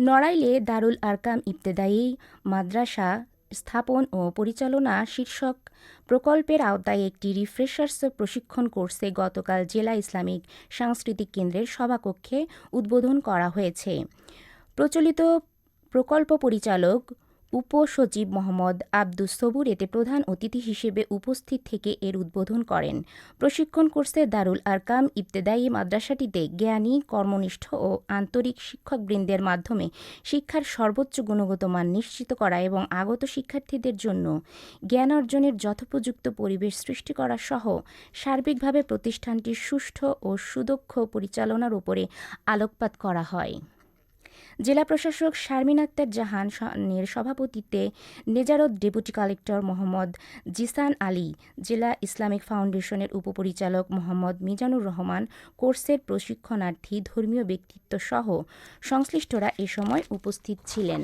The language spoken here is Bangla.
নড়াইলে দারুল আরকাম ইবতেদায়ী মাদ্রাসা স্থাপন ও পরিচালনা শীর্ষক প্রকল্পের আওতায় একটি রিফ্রেশার্স প্রশিক্ষণ কোর্সে গতকাল জেলা ইসলামিক সাংস্কৃতিক কেন্দ্রের সভাকক্ষে উদ্বোধন করা হয়েছে। প্রচলিত প্রকল্প পরিচালক উপসচিব মোহাম্মদ আব্দুস সবুর এতে প্রধান অতিথি হিসেবে উপস্থিত থেকে এর উদ্বোধন করেন। প্রশিক্ষণ কোর্সে দারুল আরকাম ইবতেদায়ী মাদ্রাসাটিতে জ্ঞানী, কর্মনিষ্ঠ ও আন্তরিক শিক্ষকবৃন্দের মাধ্যমে শিক্ষার সর্বোচ্চ গুণগত মান নিশ্চিত করা এবং আগত শিক্ষার্থীদের জন্য জ্ঞান অর্জনের যথোপযুক্ত পরিবেশ সৃষ্টি করা সহ সার্বিকভাবে প্রতিষ্ঠানটির সুষ্ঠু ও সুদক্ষ পরিচালনার উপরে আলোকপাত করা হয়। জেলা প্রশাসক শারমিন আক্তার জাহানের সভাপতিত্বে নেজারত ডেপুটি কালেক্টর মোহাম্মদ জিসান আলী, জেলা ইসলামিক ফাউন্ডেশনের উপপরিচালক মোহাম্মদ মিজানুর রহমান, কোর্সের প্রশিক্ষণার্থী ধর্মীয় ব্যক্তিত্ব সহ সংশ্লিষ্টরা এ সময় উপস্থিত ছিলেন।